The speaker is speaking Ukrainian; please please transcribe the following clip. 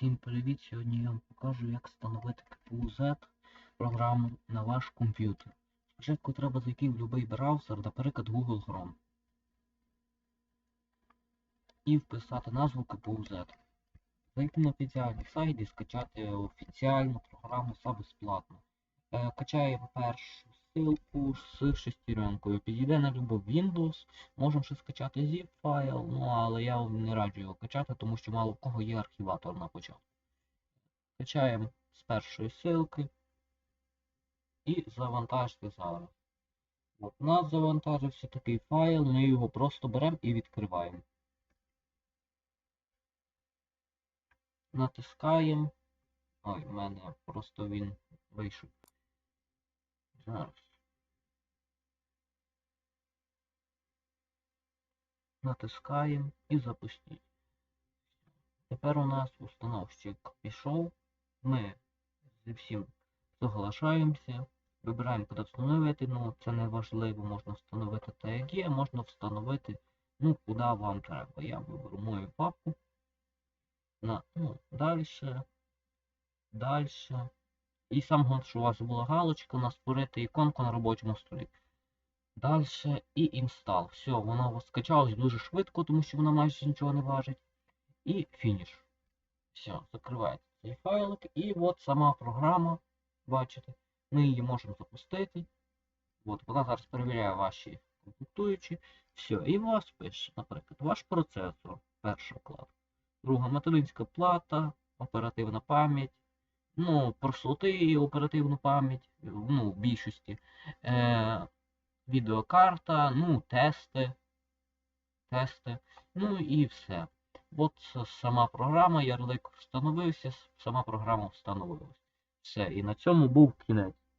Всім привіт! Сьогодні я вам покажу, як встановити KPU-Z програму на ваш комп'ютер. Спочатку треба зайти в будь-який браузер, наприклад Google Chrome. І вписати назву KPU-Z. Зайти на офіціальний сайт і скачати офіціальну програму за безплатно. Е, качаємо першу ссылку з шестеренкою. Підійде на любов Windows. Можемо ще скачати zip файл, ну але я не раджу його качати, тому що мало в кого є архіватор на початку. Качаємо з першої ссылки і завантажте зараз. От у нас завантажився такий файл, ми його просто беремо і відкриваємо. Натискаємо. Ой, в мене просто він вийшов. Зараз. Натискаємо і запустіть. Тепер у нас установщик пішов. Ми зі всім соглашаємося. Вибираємо куди встановити, ну це не важливо, можна встановити те, як є, можна встановити, ну, куди вам треба. Я виберу мою папку. На, ну, далі. Далі. І сам головне, що у вас була галочка на створити іконку на робочому столі. Далі і інстал. Все, воно скачалось дуже швидко, тому що воно майже нічого не важить. І фініш. Все, закривається цей файлик. І от сама програма. Бачите, ми її можемо запустити. От, вона зараз перевіряє ваші комплектуючі. Все, і у вас пише, наприклад, ваш процесор, перша вкладка. Друга материнська плата, оперативна пам'ять. Ну, просути оперативну пам'ять, ну, в більшості. Е, відеокарта, ну, тести. Тести. Ну і все. От сама програма, ярлик встановився, сама програма встановилась. Все, і на цьому був кінець.